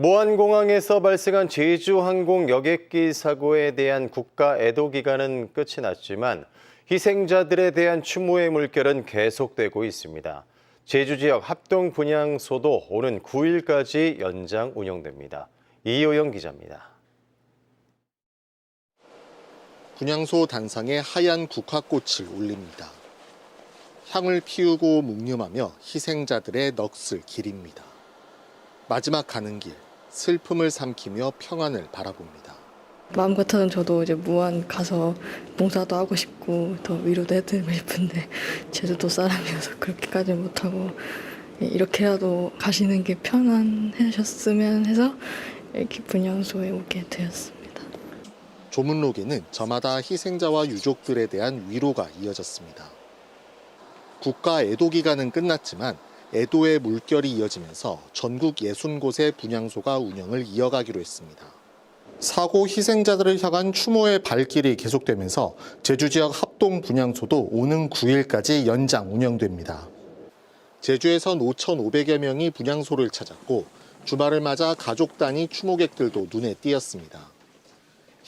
모안공항에서 발생한 제주항공 여객기 사고에 대한 국가 애도 기간은 끝이 났지만 희생자들에 대한 추모의 물결은 계속되고 있습니다. 제주 지역 합동 분향소도 오는 9일까지 연장 운영됩니다. 이효영 기자입니다. 분향소 단상에 하얀 국화꽃을 올립니다. 향을 피우고 묵념하며 희생자들의 넋을 기립니다. 마지막 가는 길, 슬픔을 삼키며 평안을 바라봅니다. 마음 같아서는 저도 이제 무안 가서 봉사도 하고 싶고 더 위로도 해드리고 싶은데 제주도 사람이어서 그렇게까지는 못하고 이렇게라도 가시는 게 편안하셨으면 해서 이렇게 분향소에 오게 되었습니다. 조문록에는 저마다 희생자와 유족들에 대한 위로가 이어졌습니다. 국가 애도 기간은 끝났지만 애도의 물결이 이어지면서 전국 60곳의 분향소가 운영을 이어가기로 했습니다. 사고 희생자들을 향한 추모의 발길이 계속되면서 제주 지역 합동 분향소도 오는 9일까지 연장 운영됩니다. 제주에선 5,500여 명이 분향소를 찾았고 주말을 맞아 가족 단위 추모객들도 눈에 띄었습니다.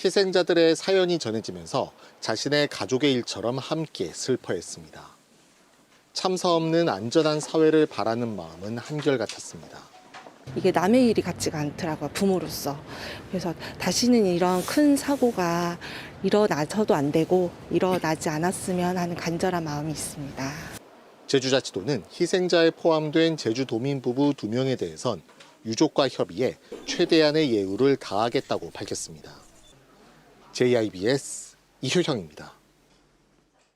희생자들의 사연이 전해지면서 자신의 가족의 일처럼 함께 슬퍼했습니다. 참사 없는 안전한 사회를 바라는 마음은 한결같았습니다. 이게 남의 일이 같지가 않더라고요, 부모로서. 그래서 다시는 이런 큰 사고가 일어나서도 안 되고 일어나지 않았으면 하는 간절한 마음이 있습니다. 제주자치도는 희생자에 포함된 제주도민 부부 두 명에 대해선 유족과 협의해 최대한의 예우를 다하겠다고 밝혔습니다. JIBS 이효형입니다.